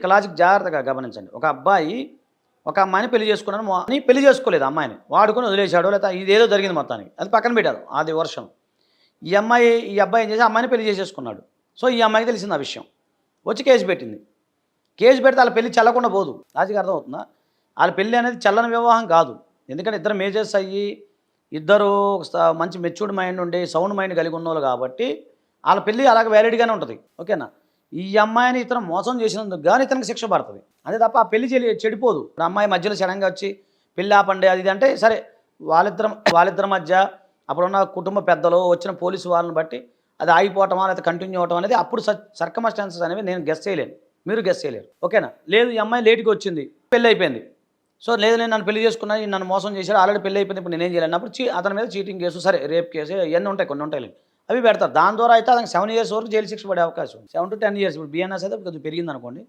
ఇక లాజిక్ జాగ్రత్తగా గమనించండి. ఒక అబ్బాయి ఒక అమ్మాయిని పెళ్ళి చేసుకున్నాను అని పెళ్ళి చేసుకోలేదు అమ్మాయిని. వాడుకొని వదిలేశాడు లేకపోతే ఇదేదో జరిగింది మొత్తానికి. అది పక్కన పెట్టారు అది వర్షం. ఈ అమ్మాయి ఈ అబ్బాయి ఏం చేసి అమ్మాయిని పెళ్ళి చేసేసుకున్నాడు. సో ఈ అమ్మాయికి తెలిసింది ఆ విషయం. వచ్చి కేసు పెట్టింది. కేసు పెడితే వాళ్ళ పెళ్ళి చల్లకుండా పోదు. లాజిక్ అర్థమవుతుందా? వాళ్ళ పెళ్ళి అనేది చల్లని వివాహం కాదు. ఎందుకంటే ఇద్దరు మేజర్స్ అయ్యి ఇద్దరు మంచి మెచ్యూర్డ్ మైండ్ ఉండి సౌండ్ మైండ్ కలిగి ఉన్నోళ్ళు కాబట్టి వాళ్ళ పెళ్ళి అలాగే వ్యాలిడ్గానే ఉంటుంది. ఓకేనా? ఈ అమ్మాయిని ఇతను మోసం చేసినందుకు కానీ ఇతనికి శిక్ష పడుతుంది. అదే తప్ప ఆ పెళ్ళి చెల్లి చెడిపోదు. ఇప్పుడు అమ్మాయి మధ్యలో సడన్గా వచ్చి పెళ్ళి ఆపండి అది అంటే సరే వాళ్ళిద్దరం వాళ్ళిద్దరి మధ్య అప్పుడున్న కుటుంబ పెద్దలు వచ్చిన పోలీసు వాళ్ళని బట్టి అది ఆగిపోవటమా లేకపోతే కంటిన్యూ అవటం అనేది అప్పుడు సర్కమస్టాన్సెస్ అనేవి నేను గెస్ చేయలేను. మీరు గెస్ చేయలేరు. ఓకేనా? లేదు ఈ అమ్మాయి లేట్గా వచ్చింది. పెళ్ళి అయిపోయింది. సో లేదు నేను నన్ను పెళ్ళి చేసుకున్నా నన్ను మోసం చేశాడు ఆల్రెడీ పెళ్ళి అయిపోయింది ఇప్పుడు నేనేం చేయలేను అప్పుడు చీ అతని మీద చీటింగ్ కేసు సరే రేప్ కేసు ఇవన్నీ ఉంటాయి కొన్ని ఉంటాయి అవి పెడతారు. దాని ద్వారా అయితే అతనికి సెవెన్ ఇయర్స్ వరకు జైలు శిక్ష పడే అవకాశం సెవెన్ టు టెన్ ఇయర్స్ ఇప్పుడు బిఎన్ఎస్ అయితే కొంచెం పెరిగింది అనుకోండి